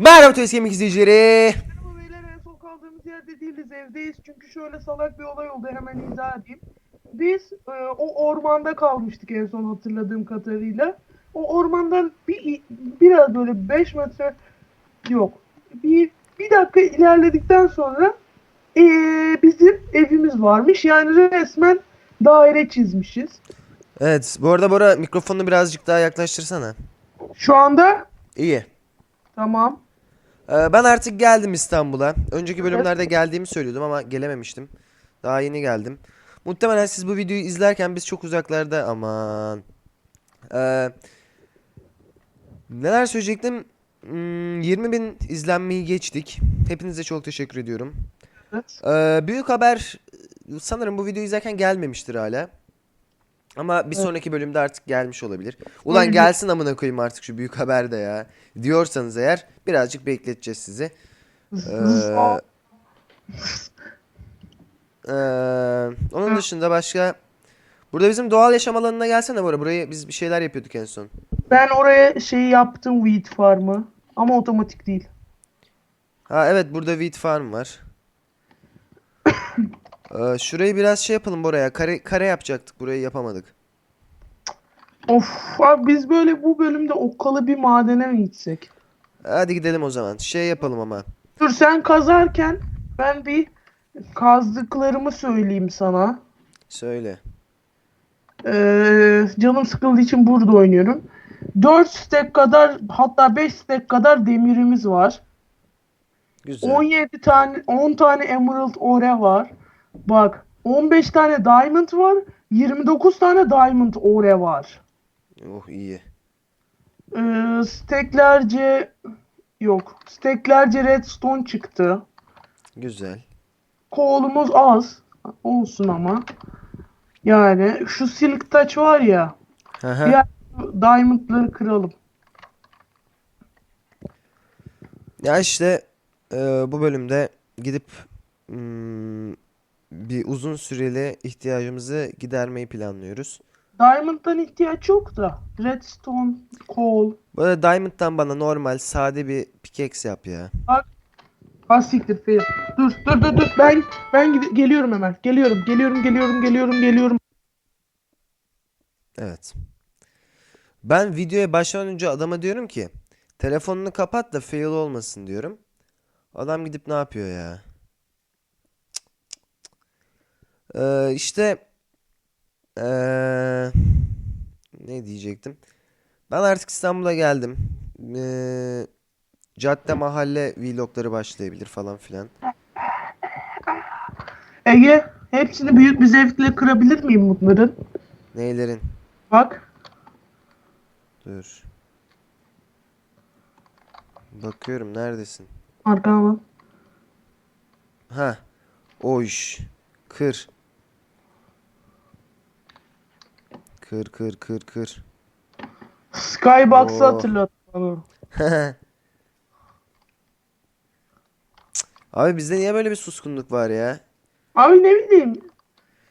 Merhaba Tüys Kemik izleyicileri. Merhaba beyler en son kaldığımız yerde değiliz evdeyiz çünkü şöyle salak bir olay oldu hemen izah edeyim. Biz e, o ormanda kalmıştık en son hatırladığım kadarıyla. O ormandan bir biraz böyle 5 metre yok. Bir bir dakika ilerledikten sonra e, bizim evimiz varmış. Yani resmen daire çizmişiz. Evet bu arada Bora mikrofonunu birazcık daha yaklaştırsana. Şu anda İyi. tamam. Ee, ben artık geldim İstanbul'a. Önceki bölümlerde geldiğimi söylüyordum ama gelememiştim. Daha yeni geldim. Muhtemelen siz bu videoyu izlerken biz çok uzaklarda aman. Ee, neler söyleyecektim? Hmm, 20 bin izlenmeyi geçtik. Hepinize çok teşekkür ediyorum. Ee, büyük haber sanırım bu videoyu izlerken gelmemiştir hala. Ama bir Evet. sonraki bölümde artık gelmiş olabilir. Ulan Öyle. gelsin amına koyayım artık şu büyük haber de ya. Diyorsanız eğer birazcık bekleteceğiz sizi. Ee, ee, onun dışında başka Burada bizim doğal yaşam alanına gelsene Bora. Burayı biz bir şeyler yapıyorduk en son. Ben oraya şey yaptım wheat farmı ama otomatik değil. Ha evet burada wheat farm var. Ee, şurayı biraz şey yapalım Bora'ya. Kare, kare yapacaktık. Burayı yapamadık. Of abi biz böyle bu bölümde okkalı bir madene mi gitsek? Hadi gidelim o zaman. Şey yapalım ama. Dur sen kazarken ben bir kazdıklarımı söyleyeyim sana. Söyle. Ee, canım sıkıldığı için burada oynuyorum. 4 stack kadar hatta 5 stack kadar demirimiz var. Güzel. 17 tane 10 tane emerald ore var. Bak 15 tane diamond var. 29 tane diamond ore var. Oh iyi. Ee, steklerce yok. Steklerce redstone çıktı. Güzel. Kolumuz az. Olsun ama. Yani şu silk touch var ya. Aha. Diğer diamondları kıralım. Ya işte e, bu bölümde gidip hmm, bir uzun süreli ihtiyacımızı gidermeyi planlıyoruz. Diamond'dan ihtiyaç yok da. Redstone, coal. Bu arada Diamond'dan bana normal sade bir pickaxe yap ya. Ha siktir fail. Dur dur dur dur. Ben ben gide- geliyorum hemen. Geliyorum geliyorum geliyorum geliyorum geliyorum. Evet. Ben videoya başlamadan önce adama diyorum ki telefonunu kapat da fail olmasın diyorum. Adam gidip ne yapıyor ya? Ee, işte ee, ne diyecektim? Ben artık İstanbul'a geldim. Ee, cadde mahalle vlogları başlayabilir falan filan. Ege hepsini büyük bir zevkle kırabilir miyim bunların? Neylerin? Bak. Dur. Bakıyorum neredesin? Arkana bak. Ha. O iş. Kır. Kır kır kır kır. Skybox'ı Oo. hatırlat bana. Abi bizde niye böyle bir suskunluk var ya? Abi ne bileyim.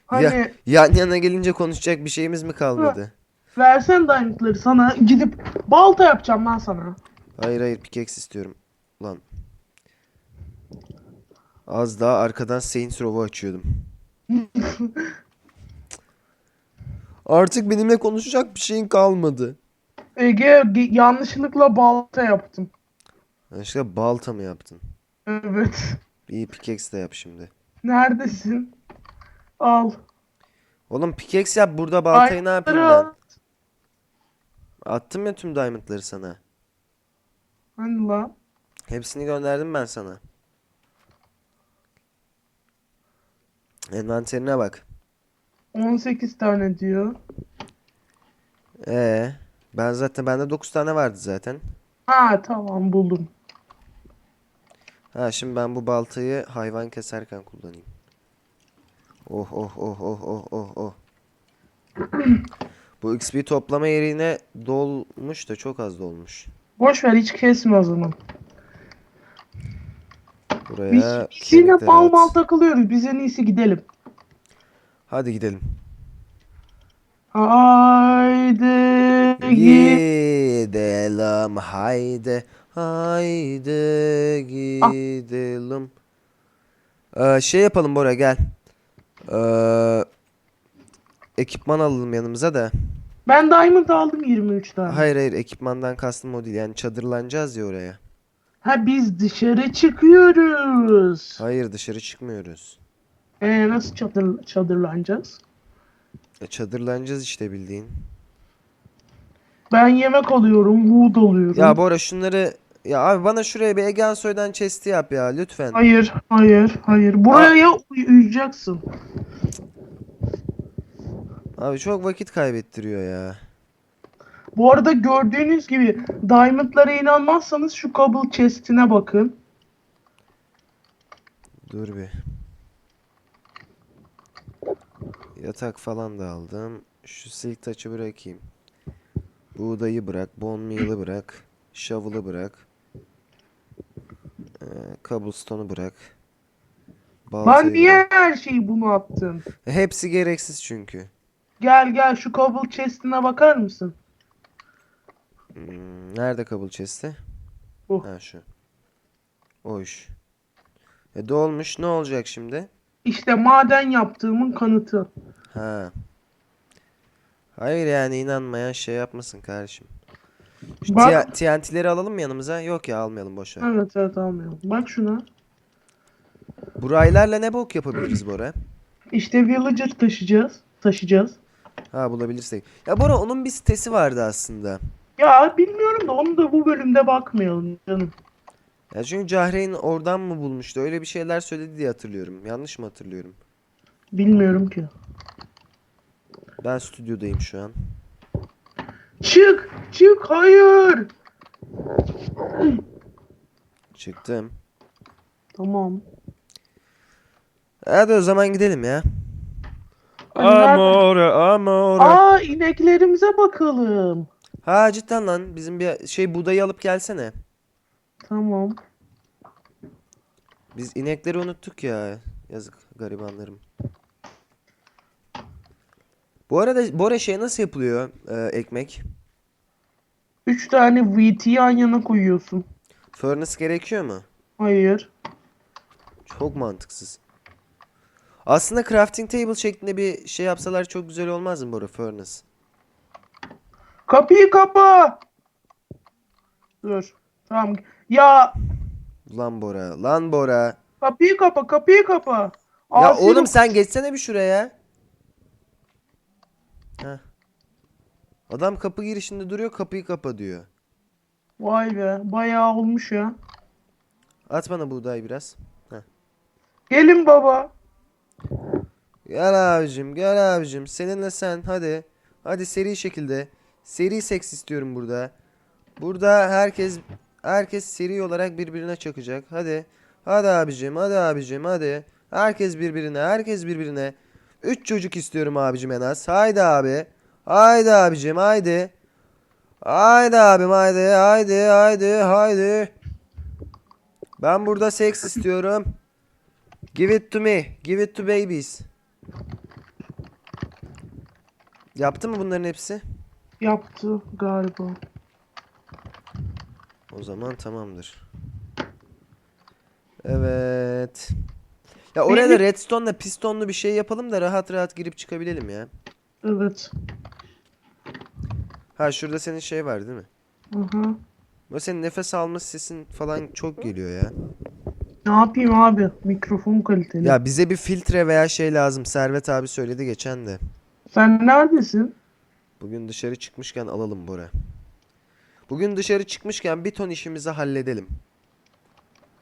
Hani Ya, yan yana gelince konuşacak bir şeyimiz mi kalmadı? versen diamondları sana gidip balta yapacağım ben sana. Hayır hayır pickaxe istiyorum. Lan. Az daha arkadan Saints Row'u açıyordum. Artık benimle konuşacak bir şeyin kalmadı. Ege ge- yanlışlıkla balta yaptım. Başka balta mı yaptın? Evet. İyi pickaxe de yap şimdi. Neredesin? Al. Oğlum pickaxe yap burada baltayı ne yapayım ben? Attım ya tüm diamondları sana. Hani lan? Hepsini gönderdim ben sana. Envanterine bak. 18 tane diyor. Ee, ben zaten bende 9 tane vardı zaten. Ha tamam buldum. Ha şimdi ben bu baltayı hayvan keserken kullanayım. Oh oh oh oh oh oh oh. Bu XP toplama yerine dolmuş da çok az dolmuş. Boş ver hiç kesme o zaman. Biz, Buraya biz yine kemikleri mal at. mal takılıyoruz. Biz en iyisi gidelim. Hadi gidelim. Haydi. Gidelim haydi. Haydi gidelim. Ee, şey yapalım Bora gel. Ee, ekipman alalım yanımıza da. Ben Diamond aldım 23 tane. Hayır hayır ekipmandan kastım o değil. Yani çadırlanacağız ya oraya. Ha biz dışarı çıkıyoruz. Hayır dışarı çıkmıyoruz. Ee, nasıl çadır, çadırlanacağız? E, çadırlanacağız işte bildiğin. Ben yemek alıyorum, wood alıyorum. Ya Bora şunları ya abi bana şuraya bir Egen Soy'dan chest'i yap ya lütfen. Hayır, hayır, hayır. Buraya uy- uyuyacaksın. Abi çok vakit kaybettiriyor ya. Bu arada gördüğünüz gibi diamondlara inanmazsanız şu cobble chest'ine bakın. Dur bir. Yatak falan da aldım. Şu silk taçı bırakayım. Buğdayı bırak, bone meal'ı bırak, shovel'ı bırak. Ee, cobblestone'u bırak. Ben Baltayı niye bırak. her şeyi bunu attım? Hepsi gereksiz çünkü. Gel gel şu cobble chest'ine bakar mısın? Hmm, nerede kabul chest'i? Bu. Ha şu. O iş. E dolmuş ne olacak şimdi? İşte maden yaptığımın kanıtı. Ha. Hayır yani inanmayan şey yapmasın kardeşim. Şu Bak. T- TNT'leri alalım mı yanımıza? Yok ya almayalım boş ver. Evet evet almıyorum. Bak şuna. Bu raylarla ne bok yapabiliriz Bora? İşte villager taşıyacağız. Taşıyacağız. Ha bulabilirsek. Ya Bora onun bir sitesi vardı aslında. Ya bilmiyorum da onu da bu bölümde bakmayalım canım. Ya çünkü Cahreyn oradan mı bulmuştu? Öyle bir şeyler söyledi diye hatırlıyorum. Yanlış mı hatırlıyorum? Bilmiyorum ki. Ben stüdyodayım şu an. Çık! Çık! Hayır! Çıktım. Tamam. Hadi o zaman gidelim ya. Nerede? Amore, amore. Aa ineklerimize bakalım. Ha cidden lan bizim bir şey buğdayı alıp gelsene. Tamam. Biz inekleri unuttuk ya. Yazık garibanlarım. Bu arada Bora şey nasıl yapılıyor e, ekmek? Üç tane wheat'i yan yana koyuyorsun. Furnace gerekiyor mu? Hayır. Çok mantıksız. Aslında crafting table şeklinde bir şey yapsalar çok güzel olmaz mı Bora Furnace? Kapıyı kapa! Dur. Tamam. Ya Lan Bora, lan Bora. kapıyı kapa, kapıyı kapa. Ya Asi oğlum sen geçsene bir şuraya. Heh. Adam kapı girişinde duruyor kapıyı kapa diyor. Vay be, bayağı olmuş ya. At bana buğday biraz. Gelin baba. Gel abicim gel abicim seninle sen hadi. Hadi seri şekilde. Seri seks istiyorum burada. Burada herkes herkes seri olarak birbirine çakacak. Hadi. Hadi abicim hadi abicim hadi. Herkes birbirine herkes birbirine. Üç çocuk istiyorum abicim en az. Haydi abi. Haydi abicim haydi. Haydi abim haydi haydi haydi haydi. Ben burada seks istiyorum. Give it to me. Give it to babies. Yaptı mı bunların hepsi? Yaptı galiba. O zaman tamamdır. Evet. Ya oraya da redstone'la pistonlu bir şey yapalım da rahat rahat girip çıkabilelim ya. Evet. Ha şurada senin şey var değil mi? Aha. O senin nefes alma sesin falan çok geliyor ya. Ne yapayım abi? Mikrofon kaliteli. Ya bize bir filtre veya şey lazım. Servet abi söyledi geçen de. Sen neredesin? Bugün dışarı çıkmışken alalım Bora. Bugün dışarı çıkmışken bir ton işimizi halledelim.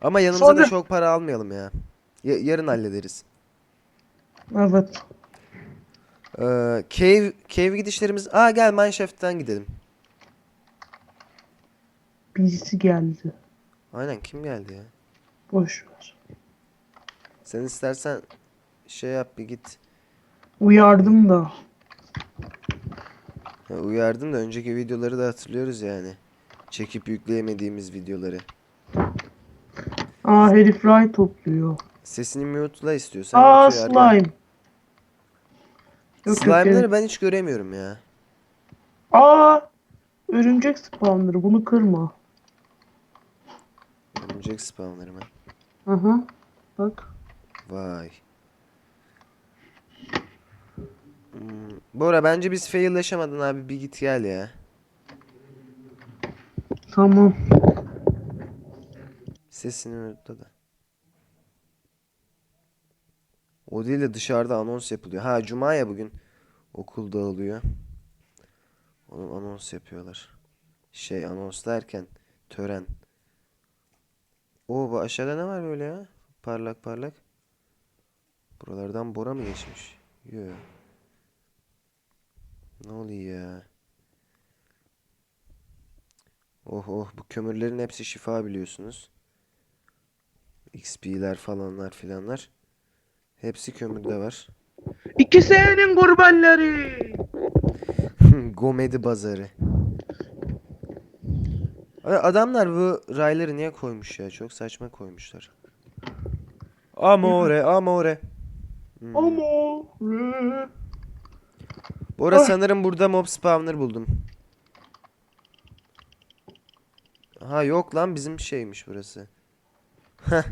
Ama yanımıza da Sonra- çok para almayalım ya. Ya- yarın hallederiz. Evet. Ee, cave, cave gidişlerimiz... Aa gel Mineshaft'tan gidelim. Birisi geldi. Aynen kim geldi ya? Boş ver. Sen istersen şey yap bir git. Uyardım da. Ya, uyardım da önceki videoları da hatırlıyoruz yani. Çekip yükleyemediğimiz videoları. Aa herif ray topluyor. Sesini mute'la istiyorsan. Aa slime. Yok, yok, Slime'ları herif- ben hiç göremiyorum ya. Aa örümcek spawner'ı bunu kırma. Örümcek spawner'ı mı? Hı hı. Bak. Vay. Hmm. Bora bence biz failleşemedin abi bir git gel ya. Tamam. Sesini unuttu da. O değil de dışarıda anons yapılıyor. Ha cuma ya bugün. Okul dağılıyor. Onun anons yapıyorlar. Şey anons derken tören. Oo bu aşağıda ne var böyle ya? Parlak parlak. Buralardan Bora mı geçmiş? Yo. Ne oluyor ya? Oh oh bu kömürlerin hepsi şifa biliyorsunuz. XP'ler falanlar filanlar. Hepsi kömürde var. İki senenin kurbanları. Gomedi bazarı. Adamlar bu rayları niye koymuş ya? Çok saçma koymuşlar. Amore, amore. Hmm. Ama. Re. Bora Ah. sanırım burada mob spawner buldum. Ha yok lan bizim şeymiş burası. Heh.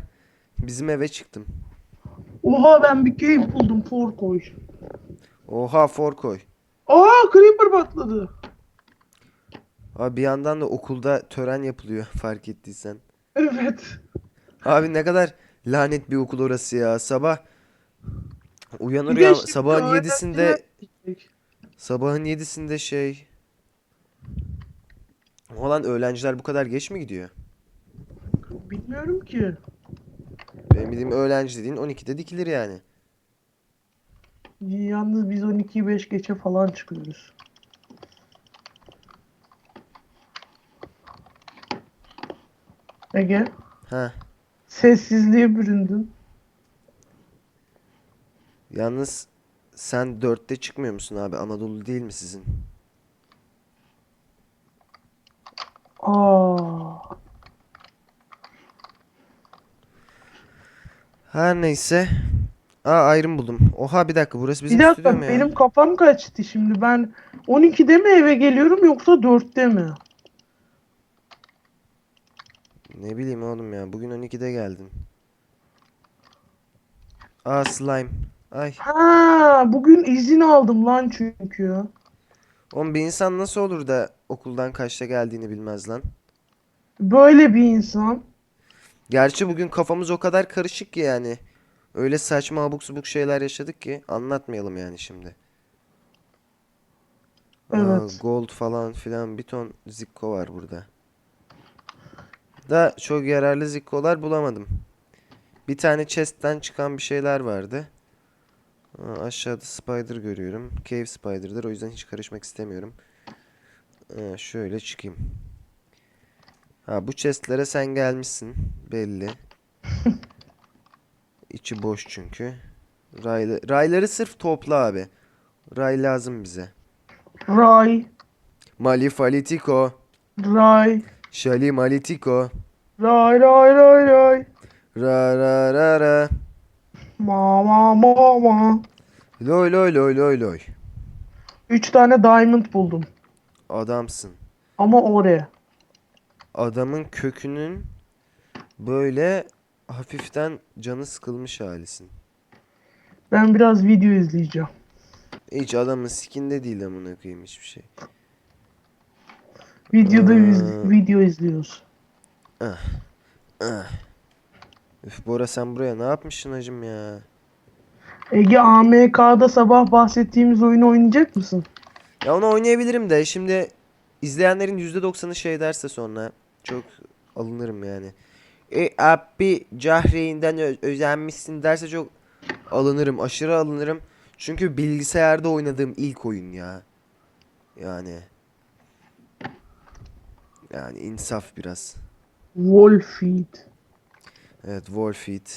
Bizim eve çıktım. Oha ben bir cave buldum. For koy. Oha for koy. Aa creeper patladı. Abi bir yandan da okulda tören yapılıyor fark ettiysen. Evet. Abi ne kadar lanet bir okul orası ya. Sabah uyanır ya sabahın yedisinde. Sabahın yedisinde şey Olan öğrenciler bu kadar geç mi gidiyor? Bilmiyorum ki. Benim bildiğim öğrenci dediğin 12'de dikilir yani. Yalnız biz 12'yi 5 geçe falan çıkıyoruz. Ege, Ha. sessizliğe büründün. Yalnız sen 4'te çıkmıyor musun abi? Anadolu değil mi sizin? Aa, Her neyse. Aa ayrım buldum. Oha bir dakika burası bizim bir stüdyo dakika mu ya? benim kafam kaçtı şimdi. Ben 12'de mi eve geliyorum yoksa 4'te mi? Ne bileyim oğlum ya. Bugün 12'de geldin. Aa slime. Ay. Ha, bugün izin aldım lan çünkü. Oğlum bir insan nasıl olur da okuldan kaçta geldiğini bilmez lan. Böyle bir insan. Gerçi bugün kafamız o kadar karışık ki yani. Öyle saçma abuk subuk şeyler yaşadık ki anlatmayalım yani şimdi. Aa, Evet. gold falan filan bir ton zikko var burada. Da çok yararlı zikkolar bulamadım. Bir tane chest'ten çıkan bir şeyler vardı. Aa, aşağıda spider görüyorum. Cave spider'dır o yüzden hiç karışmak istemiyorum. Aa, şöyle çıkayım. Ha bu chestlere sen gelmişsin belli. İçi boş çünkü. Raylı, rayları sırf topla abi. Ray lazım bize. Ray, Malifalitiko. ray, Şali Malitiko. ray, ray, ray, ray. Ra ra ra ra. Mama, mama. Loy loy loy loy loy. 3 tane diamond buldum. Adamsın. Ama oraya. Adamın kökünün böyle hafiften canı sıkılmış halisin. Ben biraz video izleyeceğim. Hiç adamın sikinde değil amına koyayım hiçbir şey. Videoda iz- Aa. video izliyoruz. Üf Bora sen buraya ne yapmışsın hacım ya? Ege AMK'da sabah bahsettiğimiz oyunu oynayacak mısın? Ya onu oynayabilirim de şimdi izleyenlerin %90'ı şey derse sonra çok alınırım yani. E abi Cahreyn'den özenmişsin derse çok alınırım. Aşırı alınırım. Çünkü bilgisayarda oynadığım ilk oyun ya. Yani. Yani insaf biraz. Wolfeed. Evet Warfeed.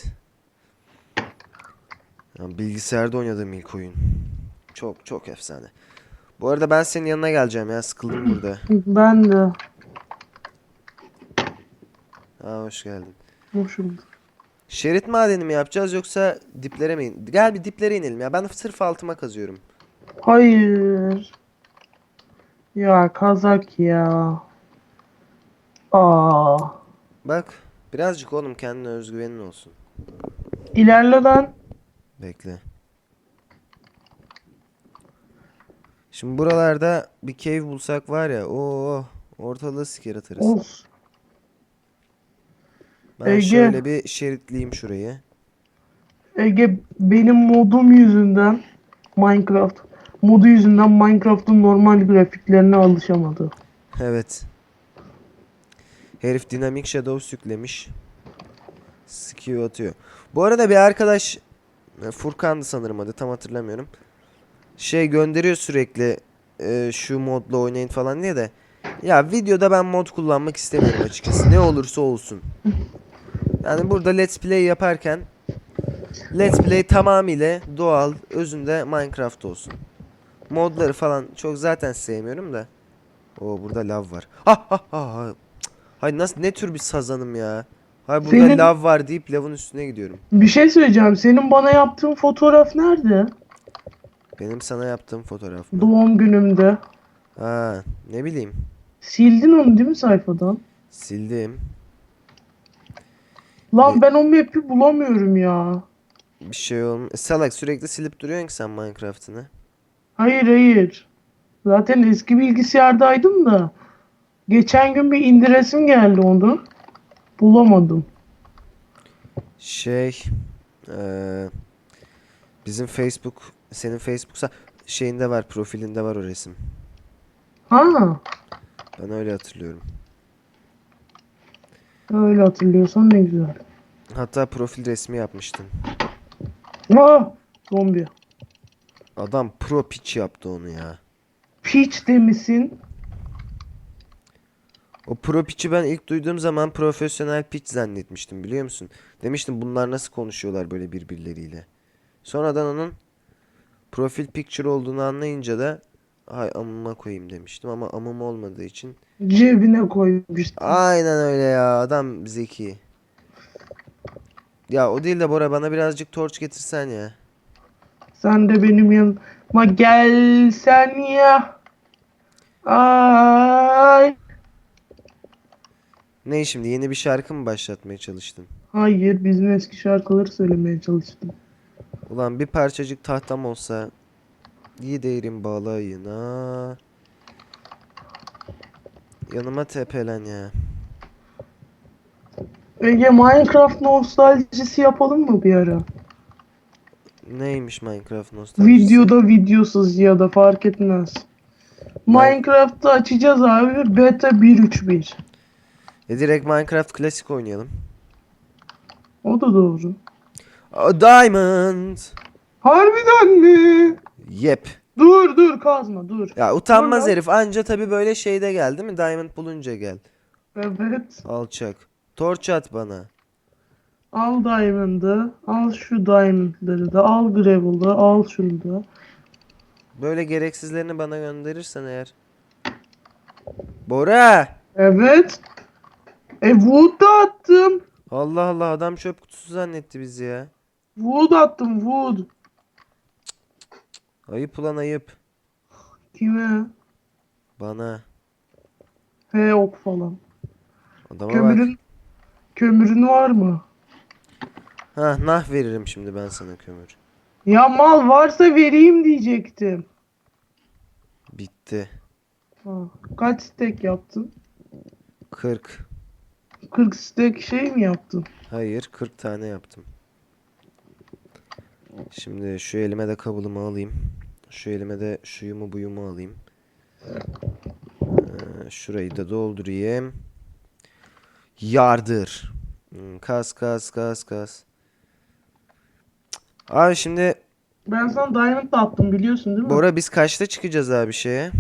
Yani bilgisayarda oynadığım ilk oyun. Çok çok efsane. Bu arada ben senin yanına geleceğim ya. Sıkıldım burada. Ben de. Ha hoş geldin. Hoş bulduk. Şerit madeni mi yapacağız yoksa diplere mi? in- Gel bir diplere inelim ya. Ben sırf altıma kazıyorum. Hayır. Ya kazak ya. Aa. Bak Birazcık oğlum kendine özgüvenin olsun. İlerle lan. Bekle. Şimdi buralarda bir cave bulsak var ya. Oo, ortalığı siker atarız. Of. Ben Ege. şöyle bir şeritleyeyim şurayı. Ege benim modum yüzünden Minecraft modu yüzünden Minecraft'ın normal grafiklerine alışamadı. Evet. Herif Dynamic Shadows yüklemiş. Sikiyor atıyor. Bu arada bir arkadaş e, Furkan'dı sanırım adı tam hatırlamıyorum. Şey gönderiyor sürekli e, şu modla oynayın falan diye de. Ya videoda ben mod kullanmak istemiyorum açıkçası. Ne olursa olsun. Yani burada let's play yaparken let's play tamamıyla doğal özünde Minecraft olsun. Modları falan çok zaten sevmiyorum da. Oo burada lav var. Ha ha ha. Hay nasıl ne tür bir sazanım ya. Hay burada Senin- lav var deyip lavın üstüne gidiyorum. Bir şey söyleyeceğim. Senin bana yaptığın fotoğraf nerede? Benim sana yaptığım fotoğraf mı? Doğum günümde. Ha ne bileyim. Sildin onu değil mi sayfadan? Sildim. Lan ben o map'i bulamıyorum ya. Bir şey olm. Salak sürekli silip duruyorsun ki sen Minecraft'ını. Hayır hayır. Zaten eski bilgisayardaydım da. Geçen gün bir indiresim geldi onu. Bulamadım. Şey eee, bizim Facebook senin Facebook sa- şeyinde var profilinde var o resim. Ha, Ben öyle hatırlıyorum. öyle hatırlıyorsan ne güzel. Hatta profil resmi yapmıştın. Aa, zombi. Adam pro pitch yaptı onu ya. Peach demişsin. O pro pitch'i ben ilk duyduğum zaman profesyonel pitch zannetmiştim biliyor musun? Demiştim bunlar nasıl konuşuyorlar böyle birbirleriyle. Sonradan onun profil picture olduğunu anlayınca da hay amıma koyayım demiştim ama amım olmadığı için. Cebine koymuştum. Aynen öyle ya adam zeki. Ya o değil de Bora bana birazcık torç getirsen ya. Sen de benim yanıma gelsen ya. Ay. Ne şimdi yeni bir şarkı mı başlatmaya çalıştın? Hayır, bizim eski şarkıları söylemeye çalıştım. Ulan bir parçacık tahtam olsa iyi değerim balayına. Yanıma tepelen ya. Ege Minecraft nostaljisi yapalım mı bir ara? Neymiş Minecraft nostaljisi? Videoda videosuz ya da fark etmez. Minecraft'ı açacağız abi. Beta 1.3.1. E direkt Minecraft klasik oynayalım. O da doğru. Aa, Diamond. Harbiden mi? Yep. Dur dur kazma dur. Ya utanmaz lan. herif. Anca tabi böyle şeyde gel değil mi? Diamond bulunca gel. Evet. Alçak. Torç at bana. Al Diamond'ı. Al şu Diamond'ları da. Al Gravel'ı. Al şunu da. Böyle gereksizlerini bana gönderirsen eğer. Bora. Evet. E Wood da attım. Allah Allah adam çöp kutusu zannetti bizi ya. Wood attım Wood. Ayıp ulan ayıp. Kime? Bana. He ok falan. Adama bak. Kömürün kömürün var mı? Ha nah veririm şimdi ben sana kömür. Ya mal varsa vereyim diyecektim. Bitti. Ha, kaç stek yaptın? 40. 40 stek şey mi yaptın? Hayır 40 tane yaptım. Şimdi şu elime de kabulumu alayım. Şu elime de şuyumu buyumu alayım. Ee, şurayı da doldurayım. Yardır. Hmm, kas kas kas kas. Abi şimdi Ben sana diamond da attım biliyorsun değil mi? Bora biz kaçta çıkacağız abi şeye?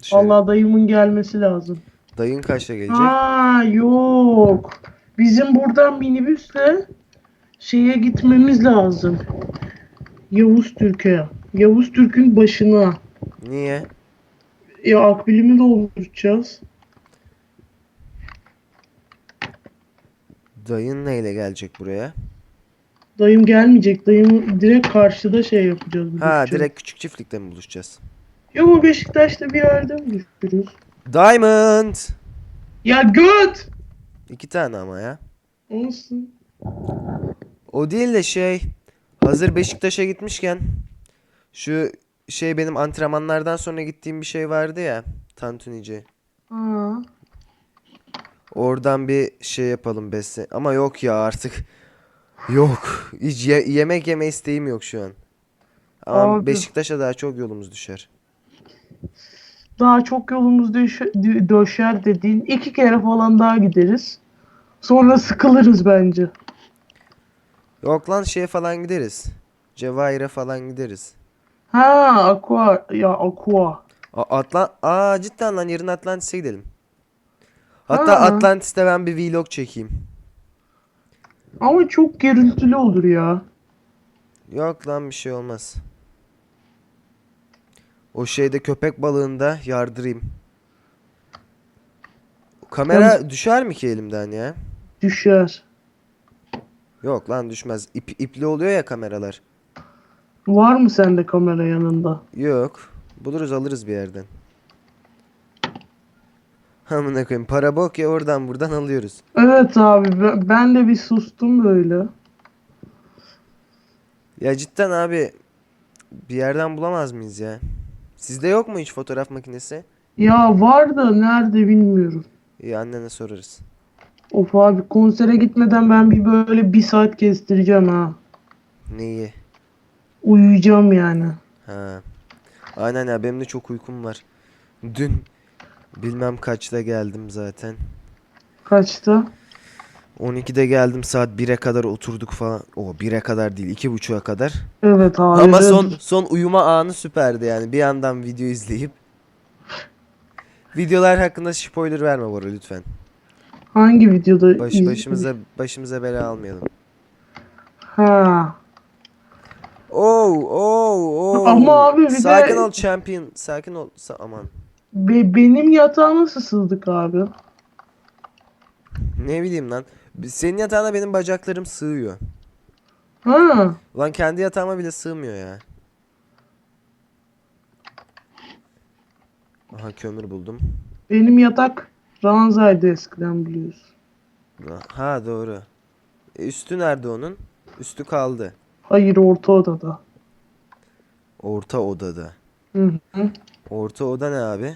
Dışarı. Allah dayımın gelmesi lazım. Dayın kaçta gelecek? Aa yok. Bizim buradan minibüsle şeye gitmemiz lazım. Yavuz Türk'e. Yavuz Türk'ün başına. Niye? Ya akbilimi dolduracağız. Dayın neyle gelecek buraya? Dayım gelmeyecek. Dayım direkt karşıda şey yapacağız. Ha buluşacağız. direkt küçük çiftlikte mi buluşacağız? Yok mu Beşiktaş'ta bir yerde buluşuruz? Diamond! Ya göt! İki tane ama ya. Olsun. O değil de şey hazır Beşiktaş'a gitmişken şu şey benim antrenmanlardan sonra gittiğim bir şey vardı ya tantunici. Ha. Oradan bir şey yapalım besle. Ama yok ya artık. Yok. Hiç ye- yemek yeme isteğim yok şu an. Ama Abi. Beşiktaş'a daha çok yolumuz düşer. Daha çok yolumuz döşe- dö- döşer dediğin iki kere falan daha gideriz. Sonra sıkılırız bence. Yok lan şeye falan gideriz. Cevahir'e falan gideriz. Ha aqua ya aqua. A- Atlan Aa cidden lan yarın Atlantis'e gidelim. Hatta Ha. Atlantis'te ben bir vlog çekeyim. Ama çok gürültülü olur ya. Yok lan bir şey olmaz. O şeyde köpek balığında yardırayım. Kamera düşer mi ki elimden ya? Düşer. Yok lan düşmez. İp, ipli oluyor ya kameralar. Var mı sende kamera yanında? Yok. Buluruz alırız bir yerden. Amına koyayım para bok ya oradan buradan alıyoruz. Evet abi ben de bir sustum böyle. Ya cidden abi bir yerden bulamaz mıyız ya? Sizde yok mu hiç fotoğraf makinesi? Ya var da nerede bilmiyorum. İyi annene sorarız. Of abi konsere gitmeden ben bir böyle bir saat kestireceğim ha. Neyi? Uyuyacağım yani. Ha. Aynen ya benim de çok uykum var. Dün bilmem kaçta geldim zaten. Kaçta? 12'de geldim saat 1'e kadar oturduk falan. O 1'e kadar değil 2.30'a kadar. Evet abi. Ama son son uyuma anı süperdi yani. Bir yandan video izleyip. Videolar hakkında spoiler verme Bora lütfen. Hangi videoda? Baş, başımıza başımıza bela almayalım. Ha. Oh, oh, oh. Ama abi bir de- Sakin ol champion. Sakin ol. Sa- aman. Be- benim yatağa nasıl sızdık abi? Ne bileyim lan. Senin yatağına benim bacaklarım sığıyor. Ha. Ulan kendi yatağıma bile sığmıyor ya. Aha kömür buldum. Benim yatak ranzaydı eskiden biliyorsun. Ha doğru. E, üstü nerede onun? Üstü kaldı. Hayır orta odada. Orta odada. Hı hı. Orta oda ne abi?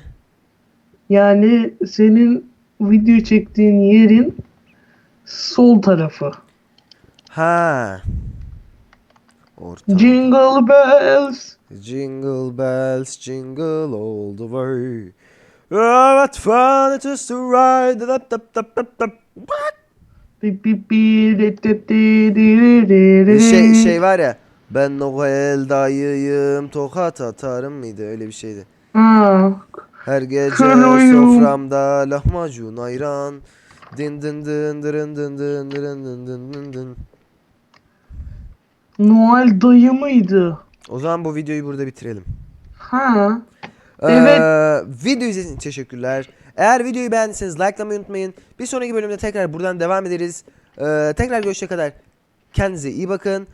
Yani senin video çektiğin yerin sol tarafı. Ha. Orta. Jingle bells. Jingle bells, jingle all the way. Oh, what fun it is to ride. Dap, dap, dap, dap, dap. De. Şey, şey var ya. Ben Noel dayıyım, tokat atarım mıydı? Öyle bir şeydi. Her gece Kırıyım. soframda lahmacun ayran. Din din din dırın din din dırın din din din din. Noel dayı mıydı? O zaman bu videoyu burada bitirelim. Ha. Ee, Evet. video izlediğiniz için teşekkürler. Eğer videoyu beğendiyseniz likelamayı unutmayın. Bir sonraki bölümde tekrar buradan devam ederiz. Ee, tekrar görüşene kadar kendinize iyi bakın.